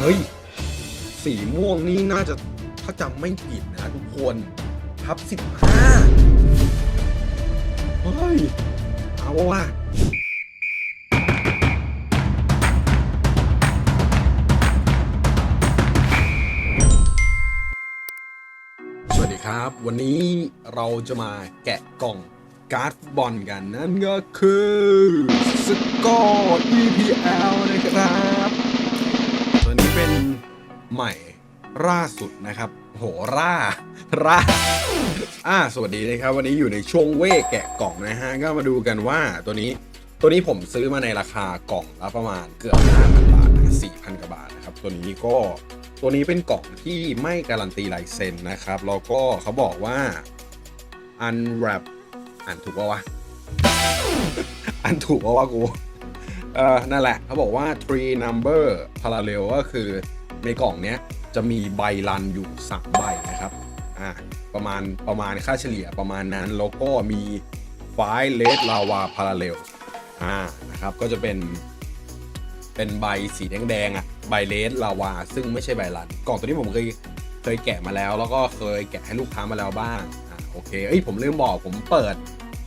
เฮ้ย สีม่วงนี่น่าจะถ้าจำไม่ผิดนะทุกคนทับสิบห้าเฮ้ย เอาว่ะสวัสดีครับ วันนี้เราจะมาแกะกล่องการ์ดฟุตบอลกันนั่นก็คือสกอร์ EPL นะครับ ใหม่ล่าสุดนะครับโหร่าร่าอ่าสวัสดีนะครับ วันนี้อยู่ในช่วงเว่แกะกล่องนะฮะก็มาดูกันว่าตัวนี้ตัวนี้ผมซื้อมาในราคากล่องละประมาณเกือบ5,000บาทนะ4,000กว่าบาทนะครับตัวนี้ก็ตัวนี้เป็นกล่องที่ไม่การันตีลายเซ็นนะครับแล้วก็เขาบอกว่า unwrap อ่านถูกปะวะอ่านถูกปะวะกูเออนั่นแหละเขาบอกว่า three number parallel ก็คือ ในกล่องเนี้ยจะมีใบรันอยู่3ใบนะครับอ่าประมาณประมาณค่าเฉลี่ยประมาณนั้นแล้วก็มีไฟเลสลาวาพาราเรลอ่านะครับก็จะเป็นเป็นใบสีแดงๆอะใบเลสลาวาซึ่งไม่ใช่ใบรันกล่องตัวนี้ผมเคยเคยแกะมาแล้ว แล้วก็เคยแกะให้ลูกค้ามาแล้วบ้างอ่าโอเคเอ้ยผมลืมบอกผมเปิด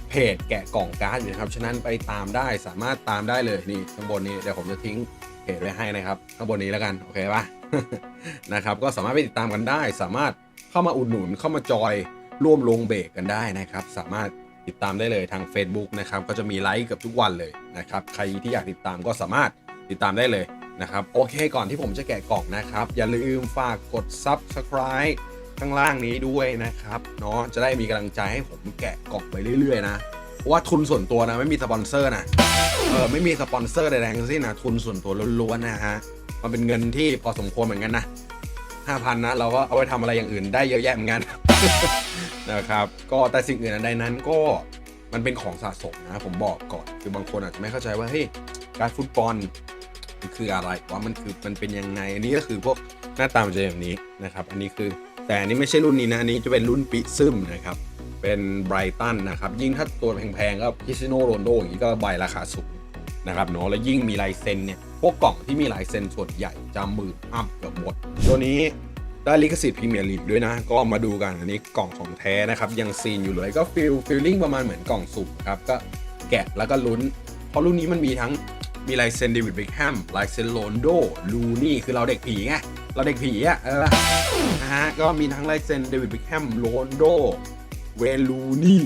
เพจแกะกล่องการ์ดอยู่นะครับ ฉะนั้นไปตามได้สามารถตามได้เลยนี่ข้างบนนี้เดี๋ยวผมจะทิ้ง เพจไว้ให้นะครับข้างบนนี้แล้วกันโอเคปะนะครับก็สามารถไปติดตามกันได้ สามารถเข้ามาอุดหนุนเข้ามาจอยร่วมลงเบรกกันได้นะครับ สามารถติดตามได้เลยทาง Facebook นะครับ ก็จะมีไลฟ์เกับทุกวันเลยนะครับ ใครที่อยากติดตามก็สามารถติดตามได้เลยนะครับ โอเคก่อนที่ผมจะแกะกล่องนะครับ อย่าลืมฝากกด Subscribe ข้างล่างนี้ด้วยนะครับเนาะจะได้มีกำลังใจให้ผมแกะกล่องไปเรื่อยๆนะ ว่าทุนส่วนตัวนะไม่มีสปอนเซอร์นะเออไม่มีสปอนเซอร์ใดๆทั้งสิ้นนะทุนส่วนตัวล้วนๆนะฮะมันเป็นเงินที่พอสมควรเหมือนกันนะห้าพันนะเราก็เอาไปทำอะไรอย่างอื่นได้เยอะแยะเหมือนกันนะครับ ก็แต่สิ่งอื่นใดนั้นก็มันเป็นของสะสมนะผมบอกก่อน คือบางคนอาจจะไม่เข้าใจว่าเฮ้ยการฟุตบอลมันคืออะไรว่ามันคือมันเป็นยังไงอันนี้ก็คือพวกหน้าตามันจะอย่างนี้นะครับ อันนี้คือแต่อันนี้ไม่ใช่รุ่นนี้นะอันนี้จะเป็นรุ่นปิซึมนะครับ เป็นไบรตันนะครับ ยิ่งถ้าตัวแพงๆก็คริสติโนโรนโดอย่างนี้ก็ใบราคาสูงนะครับเนาะแล้วยิ่งมีลายเซ็นเนี่ย พวกกล่องที่มีลายเซ็นส่วนใหญ่จะหมื่นอัพเกือบหมด ตัวนี้ได้ลิขสิทธิ์พรีเมียร์ลีกด้วยนะ ก็มาดูกันอันนี้กล่องของแท้นะครับ ยังซีนอยู่เลยก็ฟิลฟิลลิ่งประมาณเหมือนกล่องสุ่มครับก็แกะแล้วก็ลุ้น เพราะรุ่นนี้มันมีทั้งมีลายเซ็นเดวิดเบคแฮมลายเซ็นโรนโดลูนี่คือเราเด็กผีไงเราเด็กผีอะเออนะฮะก็มีทั้งลายเซ็นเดวิดเบคแฮมโรนโด เวลูนี่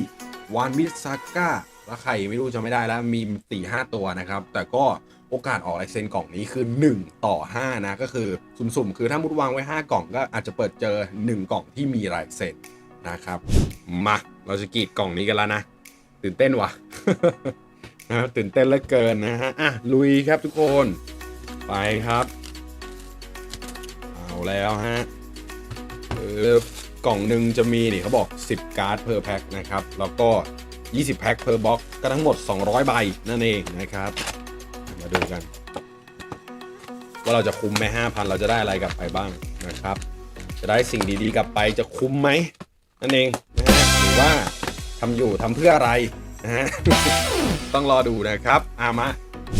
วานมิซาก้าแล้วใครไม่รู้จะไม่ได้แล้วมี4ี่ห้าตัวนะครับ แต่ก็โอกาสออกลายเซ็นกล่องนี้คือ 1 ต่อ 5 นะ ก็คือสุ่มๆ คือถ้ามุดวางไว้ 5 กล่องก็อาจจะเปิดเจอ 1 กล่องที่มีลายเซ็นนะครับ มาเราจะกรีดกล่องนี้กันแล้วนะ ตื่นเต้นวะนะตื่นเต้นเหลือเกินนะฮะอะลุยครับทุกคน ไปครับ เอาแล้วฮะเออ กล่องหนึ่งจะมีนี่เขาบอก 10 การ์ดเพอร์แพ็คนะครับ แล้วก็ 20 แพ็คเพอร์บ็อกก็ทั้งหมด 200 ใบนั่นเองนะครับ มาดูกัน ว่าเราจะคุ้มไหม5,000 เราจะได้อะไรกลับไปบ้างนะครับ จะได้สิ่งดีๆกลับไปจะคุ้มไหมนั่นเองนะฮะหรือว่าทำอยู่ทำเพื่ออะไรนะฮะต้องรอดูนะครับอามา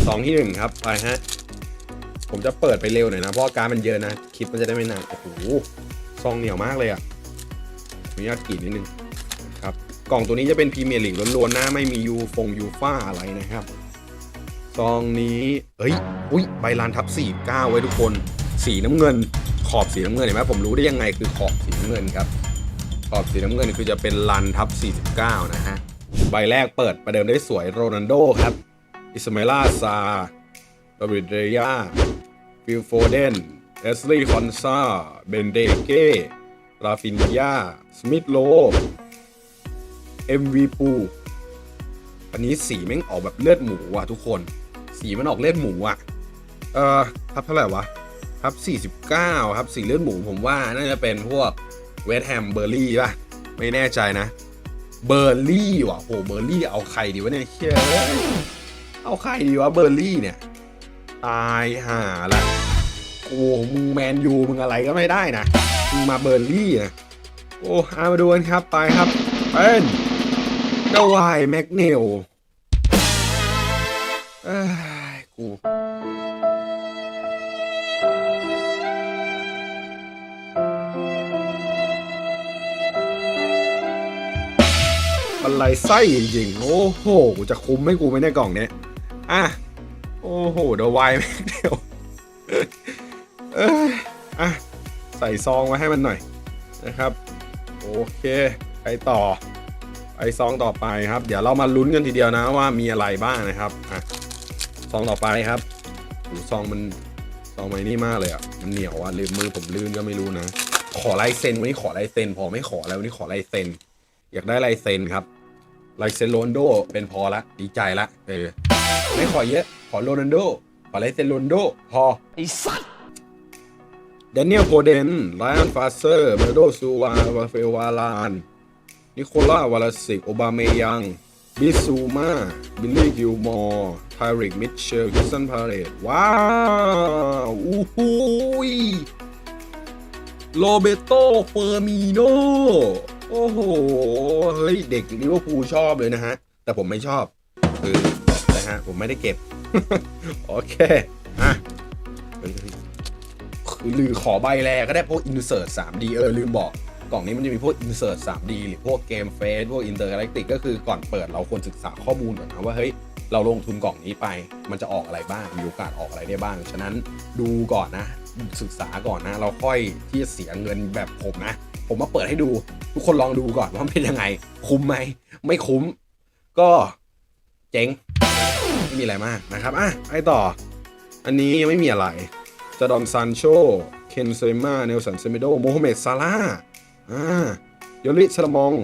สองที่หนึ่งครับไปฮะผมจะเปิดไปเร็วหน่อยนะเพราะการดมันเยอะนะคลิปมันจะได้ไม่นานโอ้โหซองเหนียวมากเลยอะ ออนุญาตกรีดนิดนึงครับกล่องตัวนี้จะเป็นพรีเมียร์ลีกล้วนๆนะไม่มียูฟงยูฟ่าอะไรนะครับซองนี้เอ้ยอุ้ยใบลานทับ49ไว้ทุกคน สีน้ำเงิน ขอบสีน้ำเงินเห็นไหมผมรู้ได้ยังไงคือขอบสีน้ำเงินครับ ขอบสีน้ำเงินคือจะเป็นลันทับ 49 นะฮะใบแรกเปิดประเดิมได้สวยโรนัลโดครับอิสมาลาซาดาวิดเรยฟิลโฟเดนเอสลีย์คอนซาเบนเดเก้ ราฟินยาสมิธโลเอ็มวีปูอันนี้สีแม่งออกแบบเลือดหมูว่ะทุกคน สีมันออกเลือดหมูอะ เอ่อทับเท่าไหร่วะทับ49 ครับสีเลือดหมูผมว่าน่าจะเป็นพวกเวสแฮมเบอร์รี่ป่ะ ไม่แน่ใจนะ เบอร์รี่ว่ะโหเบอร์รี่เอาใครดีวะเนี่ยเชื่อเอาใครดีวะเบอร์รี่เนี่ยตายห่าละโอ้มึงแมนยูมึงอะไรก็ไม่ได้นะ มาเบอร์ลี่อะโอ้อามาดูกันครับไปครับเป็นเจ้วายแม็กเนลเอ้กูอะไรไส้จริงๆ โอ้โห จะคุ้มให้กูไม่ได้กล่องเนี้ย อะ โอ้โหเดวายแม็กเดียว ส่ซองไว้ให้มันหน่อยนะครับ โอเค ไปต่อไปซองต่อไปครับ เดี๋ยวเรามาลุ้นกันทีเดียวนะว่ามีอะไรบ้างนะครับอะซองต่อไปครับโอ้ซองมันซองมันนี่มากเลยอะมันเหนียวอะลืมมือผมลื่นก็ไม่รู้นะ ขอลายเซ็นวันนี้ขอลายเซ็นพอไม่ขอแล้ววันนี้ขอลายเซ็นอยากได้ลายเซ็นครับลายเซ็นโรนโดเป็นพอละดีใจละเออไม่ขอเยอะขอโรนัลโดขอลายเซ็นโรนโดพอไอ้สัตว์ ดนเนียลโพเดนไลออนฟาเซอร์เบโดซูวาวาเฟวาลาน นิโคล่าวาลาสิก โอบาเมยัง บิซูมาบิลลี่กิลมอร์ไทริก มิทเชล คิสันพาเรตว้าวอู้หูยโรเบโตเฟอร์มิโน โอ้โห เฮ้ย เด็กลิเวอร์พูลชอบเลยนะฮะ แต่ผมไม่ชอบ คือนะฮะ ผมไม่ได้เก็บ โอเค อะ หรือขอใบแรกก็ได้พวก insert 3D เออลืมบอกกล่องนี้มันจะมีพวก insert 3D หรือพวกเกมเฟสพวก intergalactic ก็คือก่อนเปิดเราควรศึกษาข้อมูลก่อนนะว่าเฮ้ยเราลงทุนกล่องนี้ไป มันจะออกอะไรบ้าง มีโอกาสออกอะไรได้บ้าง ฉะนั้นดูก่อนนะ ศึกษาก่อนนะ เราค่อยที่จะเสียเงินแบบผมนะ ผมมาเปิดให้ดู ทุกคนลองดูก่อนว่ามันเป็นยังไง คุ้มไหม ไม่คุ้ม ก็เจ๊ง ไม่มีอะไรมากนะครับ อะ ไปต่อ อันนี้ยังไม่มีอะไร จาดอนซานโช เคนเซมาเนลสันเซเมโด โมฮัมเหม็ดซาร่าอ่ายอริชลมอง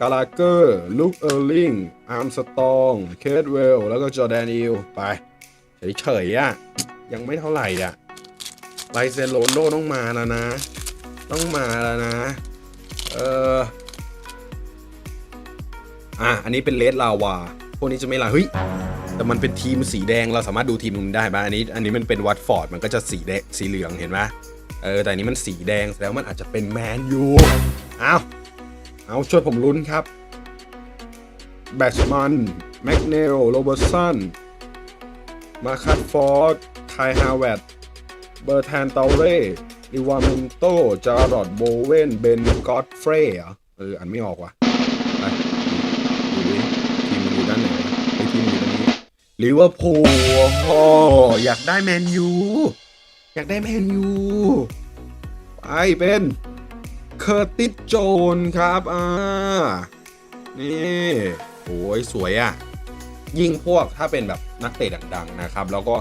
กาลาเกอร์ลุคเออร์ลิง อาร์มสตอง เคทเวล แล้วก็จอร์แดนอิล ไป เฉยๆอะ ยังไม่เท่าไหร่อะไลเซนโรนโดต้องมาแล้วนะ ต้องมาแล้วนะ เอออะ อันนี้เป็นเลดลาวา พวกนี้จะไม่ลาเฮ้ยแต่มันเป็นทีมสีแดงเราสามารถดูทีมนู้นได้ปะอันนี้ อันนี้มันเป็นวัตฟอร์ดมันก็จะสีแดงสีเหลืองเห็นไหมเออแต่อันนี้มันสีแดงแสดงว่ามันอาจจะเป็นแมนยูเอาเอาช่วยผมลุ้นครับแบชมันแมกเนลโรเบอร์สันมาคัตฟอร์ดไทฮาวเวตเบอร์แทนเตเร่ลิวาเมนโตจารอดโบเวนเบนกอตเฟรย์เอออ่านไม่ออกว่ะ ลิเวอร์พูลโอ้อยากได้แมนยู อยากได้แมนยูไปเป็นเคอร์ติสโจนครับอ่านี่โอ้ยสวยอะ่ะ ยิ่งพวกถ้าเป็นแบบนักเตะดัง ๆ นะครับ แล้วก็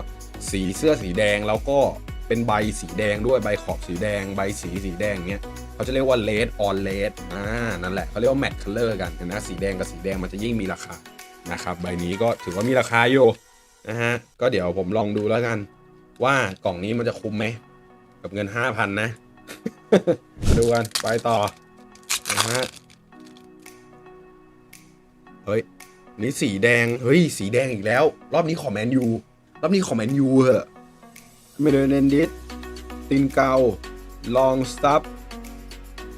สีเสื้อสีแดงแล้วก็เป็นใบสีแดงด้วยใบขอบสีแดง ใบสีสีแดงเนี้ยเขาจะเรียกว่าเลดออนเลดอ่านั่นแหละเขาเรียกว่าแมทคัลเลอร์กันเห็นะสีแดงกับสีแดงมันจะยิ่งมีราคา นะครับใบนี้ก็ถือว่ามีราคาอยู่นะฮะก็เดี๋ยวผมลองดูแล้วกัน ว่ากล่องนี้มันจะคุ้มไหมกับเงิน5,000นะมาดูกันไปต่อนะฮะเฮ้ยนี่สีแดงเฮ้ยสีแดงอีกแล้ว รอบนี้ขอแมนยูรอบนี้ขอแมนยูเหอะเมเดเนนดิสตินเกาลองสตับ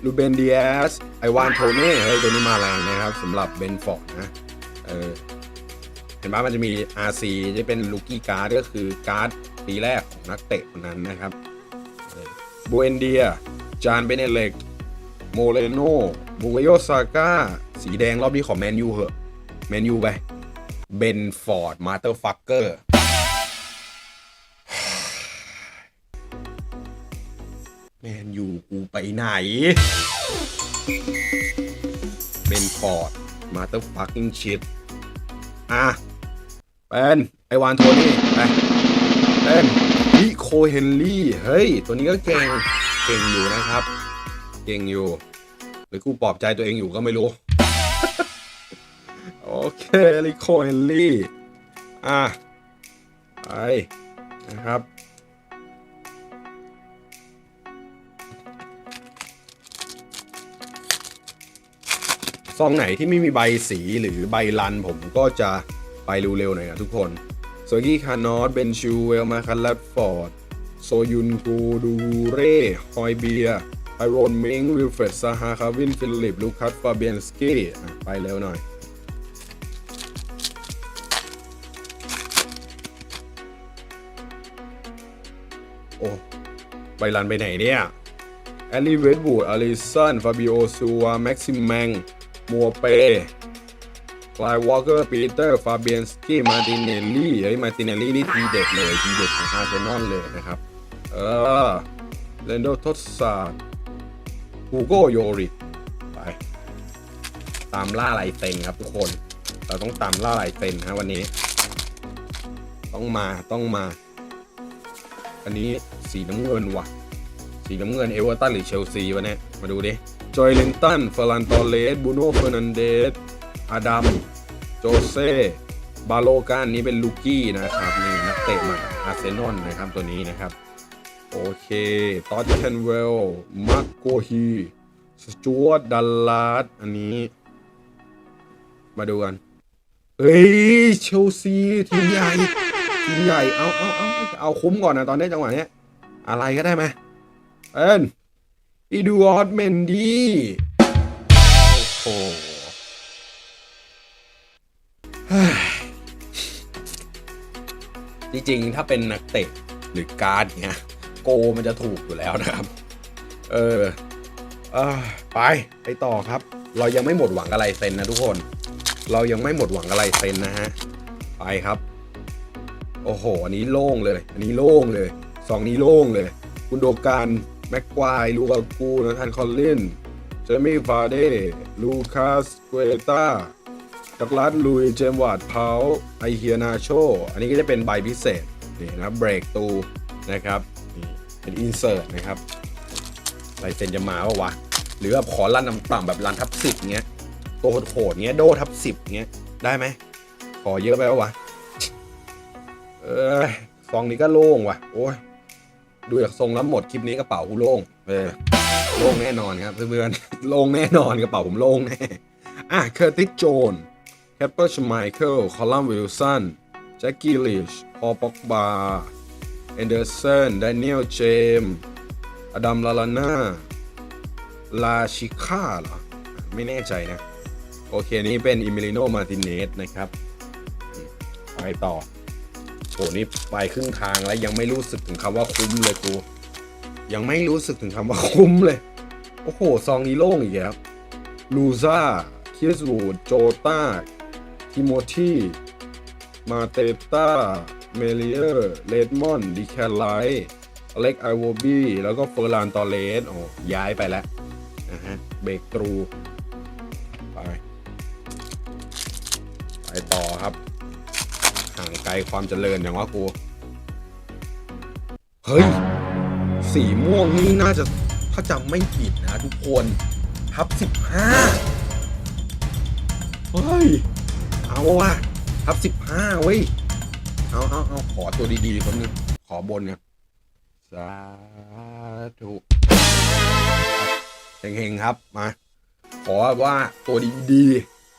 ลูเบนดีเอสไอวานโทเน่เฮ้ยตัวนี้มาแรงนะครับสำหรับเบนฟอร์ดนะ เออเห็นป่ะมันจะมี RC ที่เป็นลูกี้การ์ดก็คือการ์ดปีแรกของนักเตะคนนั้นนะครับบูเอนเดีย จานเบเนเล็ก โมเลโนบูเกโยซาก้า สีแดงรอบนี้ของแมนยูเหอะ แมนยูไป เบนฟอร์ด มาเตอร์ฟักเกอร์ แมนยูกูไปไหน เบนฟอร์ด มาเตอร์ฟักกิ้งชิด อะเป็นไอวานโทนี่ไปเป็นนิโคเฮนรี่เฮ้ย ตัวนี้ก็เก่งเก่งอยู่นะครับ เก่งอยู่ หรือกูปลอบใจตัวเองอยู่ก็ไม่รู้ โอเคลิโคเฮนรี่อะไปนะครับ ซองไหนที่ไม่มีใบสีหรือใบลัน ผมก็จะไปเร็วๆหน่อยนะทุกคนโซกี้คานอสเบนชูเวลมาคันแลดฟอร์ดโซยุนกูดูเร่ฮอยเบียไอรอนมิงวิลเฟรดซาฮาคาวินฟิลิปลูคัสฟาเบียนสกี้ไปเร็วหน่อยโอ้ใบลันไปไหนเนี่ยแอลลี่เวดบูดอลิสันฟาบิโอซัวแม็กซิมแมง มัวเปฟลายวอลเกอร์ปีเตอร์ ฟาเบียนสกี้ มาติเนลลี่เฮ้ยมาติเนลลี่นี่ทีเด็ดเลย ทีเด็ดของอาร์เซนอลเลยนะครับ เออเลนโดทศซาฮูโกโยริไป ตามล่าลายเต็นครับทุกคน เราต้องตามล่าลายเต็นฮะวันนี้ ต้องมาต้องมา อันนี้สีน้ำเงินว่ะ สีน้ำเงินเอเวอร์ตันหรือเชลซีวะเนี่ย มาดูดิ จอยลินตันเฟร์ลันตอเลสบูโน่เฟอร์นันเดสอาดัม โจเซ่ บาโลกันนี่เป็นลูกี้นะครับนี่นักเตะใหม่อาร์เซนอลนะครับตัวนี้นะครับ โอเคตอตเทนเวลมาร์โกฮีสจวตดัลลาสอันนี้ มาดูกันเฮ้ยเชลซีทีมใหญ่ทีมใหญ่ เอาเอาเอาเอาคุ้มก่อนนะตอนนี้จังหวะเนี้ยอะไรก็ได้ไหมเอ็น อีดูออสเมนดี้โอ้โหจริงๆ ถ้าเป็นนักเตะหรือการ์ดเนี้ยโกมันจะถูกอยู่แล้วนะครับ เออเออไปไปต่อครับ เรายังไม่หมดหวังอะไรเซนนะทุกคน เรายังไม่หมดหวังอะไรเซนนะฮะ ไปครับ โอ้โห อันนี้โล่งเลย อันนี้โล่งเลยสองนี้โล่งเลย คุณโดการ แม็กควายลูกากูนาธานคอลลินเจมี่ฟาเดลูคัสเกวตาดักลัสลุยเจมวาร์ดเพาไอเฮียนาโช อันนี้ก็จะเป็นใบพิเศษ นี่นะเบรกตูนะครับนี่เป็นอินเสิร์ตนะครับลายเซ็นจะมาปะวะ หรือแบบขอรันต่ำๆแบบรันทับสิบเงี้ยตัวโหดๆเงี้ยโดทับสิบเงี้ยได้ไหมขอเยอะไปปะวะเออซองนี้ก็โล่งว่ะ โอ้ย ดูจากทรงแล้วหมดคลิปนี้กระเป๋ากูโล่งเออโล่งแน่นอนครับเพื่อนๆโล่งแน่นอนกระเป๋าผมโล่งแน่อะเคอร์ติสโจนแคปเปอร์ชไมเคิลคอลัมวิลสันแจ็คกี้ลิชพอป็อกบาแอนเดอร์สันดเนียลเจมส์อดัมลาลาน่าลาชิค่าเหรอ ไม่แน่ใจนะ โอเค นี้เป็นอิมิลิโนมาติเนสนะครับ ไปต่อ โหนี่ไปครึ่งทางแล้วยังไม่รู้สึกถึงคำว่าคุ้มเลยกู ยังไม่รู้สึกถึงคำว่าคุ้มเลย โอ้โห ซองนี้โล่งอีกแล้วลูซ่าคิสวูดโจตาทิโมธีมาเตต้าเมเลียร์เลดมอนดิแคลไลอเล็กไอโวบี้แล้วก็เฟอร์ลานตอเลสโอ้ย้ายไปแล้วนะฮะเบรกตรู ไป ไปต่อครับางไกลความเจริญอย่างว่ากู เฮ้ย สีม่วงนี่น่าจะถ้าจำไม่ผิดนะทุกคนทับสิบห้าเฮ้ย เอาว่ะทับสิบห้าเว้ย เอาเอาเอาขอตัวดีๆคนนึงขอบนเนี่ยสาธุเฮงๆครับมา ขอว่าตัวดี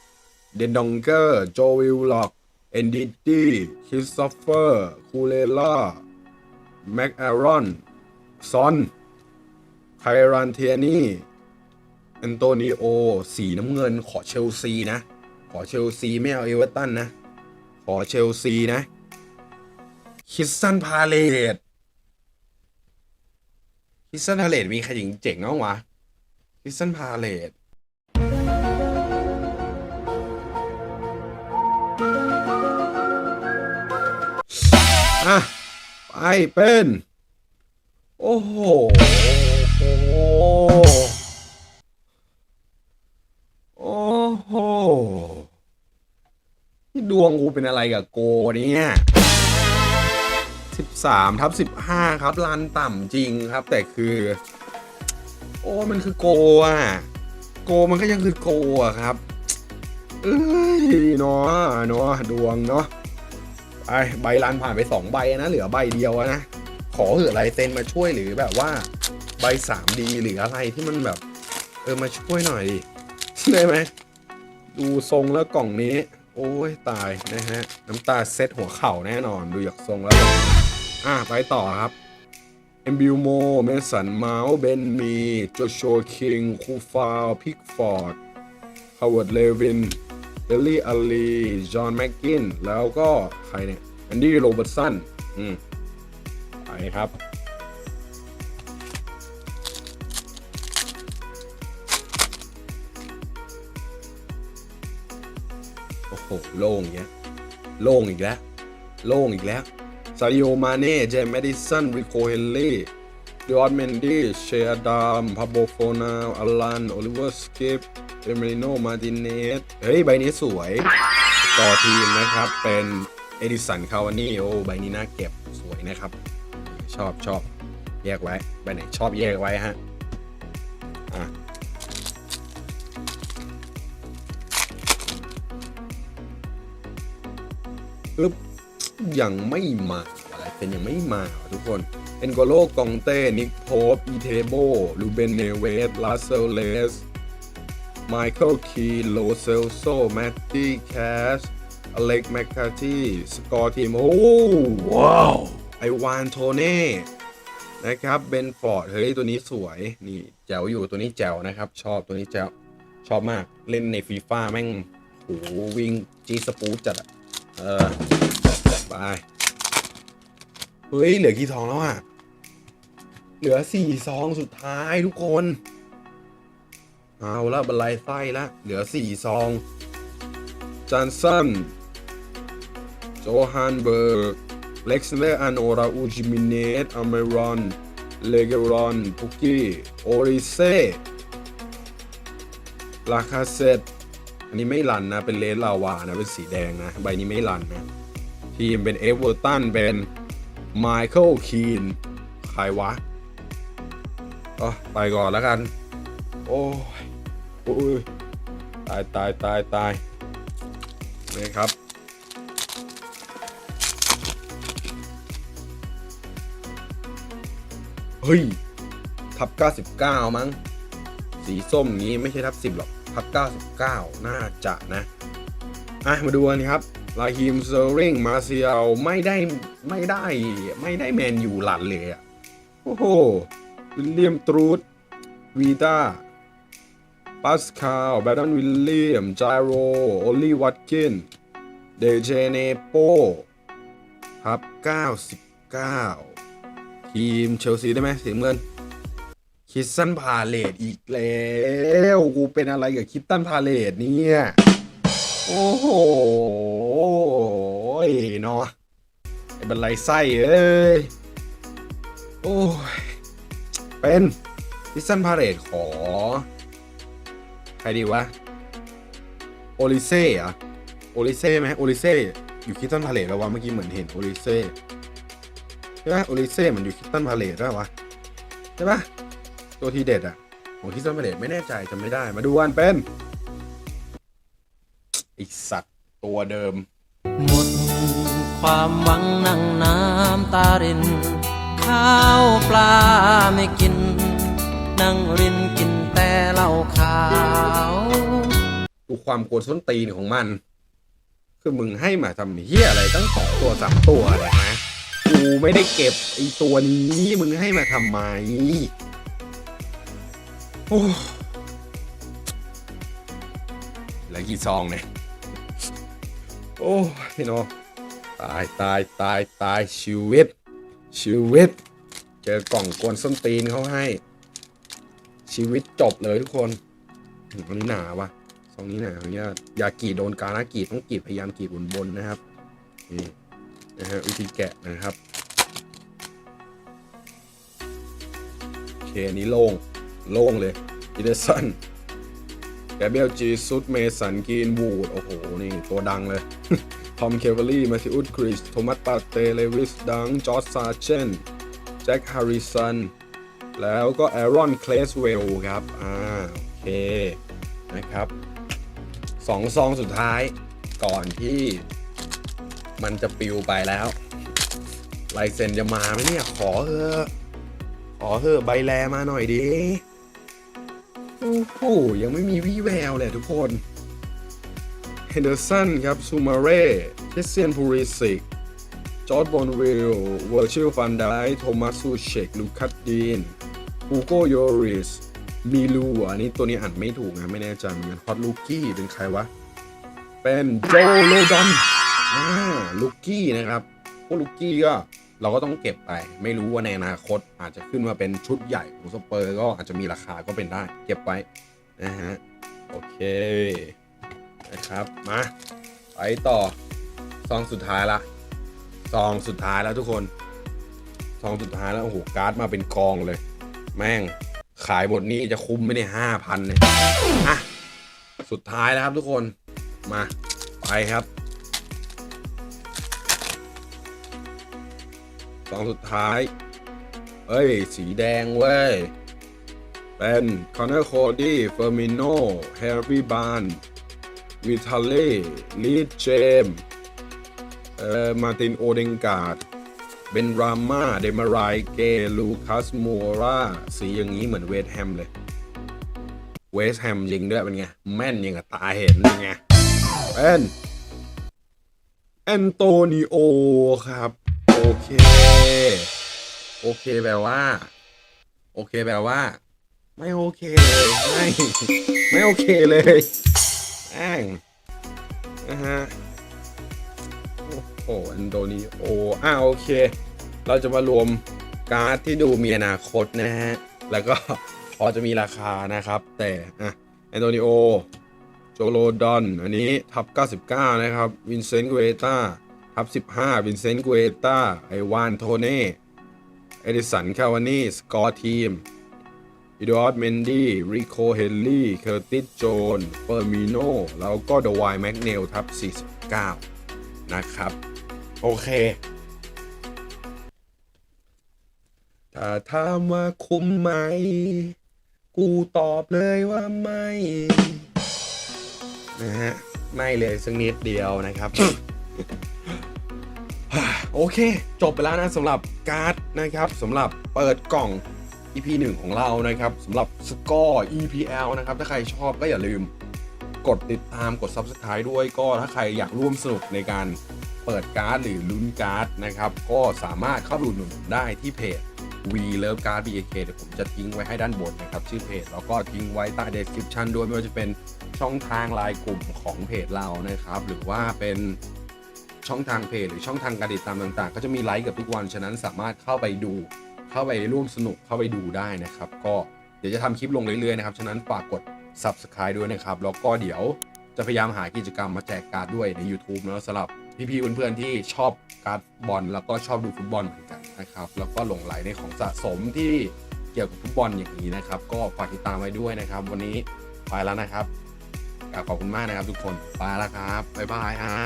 ๆเดนดองเกอร์ โจวิลล็อก เอนดิตี้คริสโตเฟอร์คูเลล่าแม็กแอรอนซอนไครันเทียนี่แอนโตนิโอ สีน้ำเงิน ขอเชลซีนะ ขอเชลซีไม่เอาเอเวอร์ตันนะ ขอเชลซีนะ คิสซันพาเลตคิสซันพาเลตมีใครเจ๋งๆบ้างวะ คิสซันพาเลต อะ ไปเป็นโอ้โหโอ้โหนี่ดวงกูเป็นอะไรกับโกเนี่ยสิบสามทับสิบห้าครับลันต่ำจริงครับ แต่คือ โอ้มันคือโกอะโกมันก็ยังคือโกอะครับ เอ้ยเนาะเนาะดวงเนาะ ไอ้ใบลานผ่านไปสองใบนะ เหลือใบเดียวนะ ขอเหอะลายเซ็นมาช่วยหรือแบบว่าใบสามดีหรืออะไรที่มันแบบ เออมาช่วยหน่อยดิได้ไหมดูทรงแล้วกล่องนี้ โอ้ยตายนะฮะ น้ำตาเซตหัวเข่าแน่นอนดูจากทรงแล้ว อะไปต่อครับเอมบิลโมเมสันเมาส์เบนมีโจชัวคิงคูฟาวพิกฟอร์ดฮาวเวิร์ดเลวิน เอลลี่อาลีจอห์นแม็กกิน แล้วก็ใครเนี่ยแอนดี้โรเบิร์ตสันอืมไปครับ โอโห โล่งอย่างเงี้ยโล่งอีกแล้ว โล่งอีกแล้วซาดิโอมาเน่เจมส์แมดิสันริโคเฮนลี่ดิออนเมนดี้เชียดามพาโบโฟนาอัลันโอลิเวอร์สกิป เอเมริโนมาตินเนสเฮ้ย ใบนี้สวย ต่อทีมนะครับ เป็นเอดิสันคาวานี่โอ้ใบนี้น่าเก็บสวยนะครับ ชอบชอบแยกไว้ ใบไหนชอบแยกไว้ฮะอะปึ๊บยังไม่มาอะไรเป็นยังไม่มาทุกคนเอนโกโลกองเต้ นิกโพปอีเทโบลูเบนเนเวสลาเซลเลส ไมเคิลคีโลเซลโซแมตตี้แคสอเล็กแมคคาที่สกอร์ทีม โอ้ว้าว ไอวานโทเน่นะครับเบนฟอร์ดเฮ้ยตัวนี้สวย นี่แจ๋วอยู่ตัวนี้แจ๋วนะครับ ชอบตัวนี้แจ๋ว ชอบมากเล่นในฟีฟ่าแม่งโหวิ่งจีสปูดจัดอะเออไปเฮ้ย เหลือกี่ซองแล้วอะเหลือสี่ซองสุดท้ายทุกคน เอาละบันไลไส้ละ เหลือสี่ซอง จานสัน โจฮันเบิร์กเล็กซ์เลอร์อันโอราอูจิมิเนตอเมรอน เลเกรอนพุกกี้ โอริเซ่ลาคาเซตอันนี้ไม่รันนะ เป็นเลสลาวานะ เป็นสีแดงนะ ใบนี้ไม่รันนะ ทีมเป็นเอเวอร์ตัน เป็นไมเคิลคีน ใครวะก็ไปก่อนแล้วกัน โอ้ อ้ยตายตายตายตายนี่ครับ เฮ้ย ทับ 99 มั้ง สีส้มนี้ไม่ใช่ทับ 10 หรอก ทับ 99 น่าจะนะ อะ มาดูกันครับลาฮิมเซอร์ริงมาเซียลไม่ได้ไม่ได้ไม่ได้แมนอยู่หลันเลยอะโอ้โหวิลเลียมตรูดวีตา ปัสคาลแบดอนวิลเลียมจาโรโอลีวัตกิน เดเจเนโปครับ 99 ทีมเชลซีได้ไหมสีเงิน คิดสันพาเลตอีกแล้วกูเป็นอะไรกับคิดตันพาเลตเนี่ย โอ้โหเนาะไอ้บันไลไส้เอ้ย โอ้ย เป็นคิดสันพาเลตขอ ดีวะ โอลิเซ่อะโอลิเซ่ไหมโอลิเซ่อยู่คิดตันพาเลตแล้ววะเมื่อกี้เหมือนเห็นโอลิเซ่ใช่ปะโอลิเซ่มันอยู่คิดตันพาเลตแล้ววะใช่ปะตัวทีเด็ดอะของคิดตันพาเลตไม่แน่ใจจำไม่ได้มาดูกันเป็นไอสัตว์ตัวเดิม หมดความหวังนั่งน้ำตาริน ข้าวปลาไม่กิน นั่งรินกินาขาวดูความโกวนส้นตีนของมัน คือมึงให้มาทำเฮียอะไรตั้งสองตัวสามตัวเลยนะกูไม่ได้เก็บไอตัวนี้มึงให้มาทำไมโอ้เหลือกี่ซองเนี่ย โอ้พี่น้องตายตายตายตายชีวิตชีวิตเจอกล่องกวนส้นตีนเขาให้ ชีวิตจบเลยทุกคนอันนี้หนาวะซองนี้หนาขออนุญาตอย่ากรีดโดนกานะกรีดต้องกรีดพยายามกรีดบนบนนะครับนี่นะฮะวิธีแกะนะครับโอเคอันนี้โล่งโล่งเลยอีเดสันแกเบลจีซุดเมสันกีนวูด โอ้โห นี่ ตัวดังเลย ทอม เคเวอรี่ มาซิอุดคริส โทมัสปาเต เลวิส ดัง จอร์จซาเชน แจ็ค ฮาริสัน แล้วก็แอรอนเคลสเวลครับ อ่า โอเค นะครับสองซองสุดท้ายก่อนที่มันจะปิวไปแล้วลายเซ็นจะมาไหมเนี่ย ขอเถอะขอเถอะใบแลมาหน่อยดิโอ้โหยังไม่มีวี่แววเลยทุกคนเฮนเดอร์สันครับซูมาเร่เทสเซียนพูริสิกจอร์ดบอนวิลเวอร์ชิลฟันไดโทมัสซูเชกลูคัสดีน ฮูโกโยริสมีลูอันนี้ตัวนี้อ่านไม่ถูกนะ ไม่แน่ใจเหมือนกันฮอตลูกี้เป็นใครวะ เป็นโจโลดอนอ่าลูกี้นะครับพวกลูกี้ก็เราก็ต้องเก็บไป ไม่รู้ว่าในอนาคตอาจจะขึ้นมาเป็นชุดใหญ่ของสเปอร์ก็อาจจะมีราคาก็เป็นได้ เก็บไว้นะฮะโอเคนะครับมาไปต่อซองสุดท้ายละซองสุดท้ายแล้วทุกคนซองสุดท้ายแล้วโอ้โหการ์ดมาเป็นกองเลย แม่งขายหมดนี้จะคุ้มไมเนี่ยห้าพันเนี่ยอะสุดท้ายแล้วครับทุกคนมาไปครับซองสุดท้าย เอ้ย สีแดงเว้ย เป็นคอนเนอร์โคดี้เฟอร์มิโนแฮร์รี่บานวิทาล่ลีดเจมเอ่อมาตินโอเดงการ์ด เบนรามาเดมารายเกลูคัสมัวราสีอย่างนี้เหมือนเวสแฮมเลย เวสแฮมยิงด้วยเป็นไง แม่นยังกับตาเห็นเป็นไงเป็นแอนโตนิโอครับ โอเค โอเคแปลว่า โอเคแปลว่า ไม่โอเคเลยไม่ไม่โอเคเลยแม่งนะฮะ โอ้โหแอนโตนิโออ่าโอเค เราจะมารวมการ์ดที่ดูมีอนาคตนะฮะ แล้วก็พอจะมีราคานะครับ แต่อะแอนโตนิโอโจโลดอน อันนี้ทับ 99 นะครับ วินเซนต์เกเอต้าทับ 15 วินเซนต์เกเอต้าไอวานโทเน่เอดิสันคาวานี่สกอร์ทีมอิดอร์เมนดี้ริโคเฮนรี่เคอร์ติสโจนเฟอร์มิโนแล้วก็เดวายแมกเนลทับ 49 นะครับ โอเคถ้าถามว่าคุ้มไหม กูตอบเลยว่าไม่ นะฮะ ไม่เลยสักนิดเดียวนะครับโอเค จบไปแล้วนะสำหรับการ์ดนะครับสำหรับเปิดกล่อง EP 1 ของเรานะครับสำหรับสกอร์ EPL นะครับ ถ้าใครชอบก็อย่าลืม กดติดตามกด Subscribe ด้วยก็ถ้าใครอยากร่วมสนุกในการ เปิดการ์ดหรือลุ้นการ์ดนะครับ ก็สามารถเข้าไปอุดหนุนได้ที่เพจ V Love Card BK เดี๋ยวผมจะทิ้งไว้ให้ด้านบนนะครับ ชื่อเพจ แล้วก็ทิ้งไว้ใต้ description ด้วยไม่ว่าจะเป็นช่องทางไลน์กลุ่มของเพจเรานะครับ หรือว่าเป็นช่องทางเพจหรือช่องทางการติดตามต่างๆ ก็จะมีไลฟ์กับทุกวัน ฉะนั้นสามารถเข้าไปดู เข้าไปร่วมสนุกเข้าไปดูได้นะครับ ก็เดี๋ยวจะทำคลิปลงเรื่อยๆนะครับ ฉะนั้นฝากกด subscribe ด้วยนะครับ แล้วก็เดี๋ยวจะพยายามหากิจกรรมมาแจกการ์ดด้วยใน YouTube นะสำหรับ พี่ๆเพื่อนๆที่ชอบการ์ดบอลแล้วก็ชอบดูฟุตบอลเหมือนกันนะครับแล้วก็หลงไหลในของสะสมที่เกี่ยวกับฟุตบอลอย่างนี้นะครับ ก็ฝากติดตามไว้ด้วยนะครับ วันนี้ไปแล้วนะครับขอบคุณมากนะครับทุกคนไปแล้วครับบ๊ายบายฮะ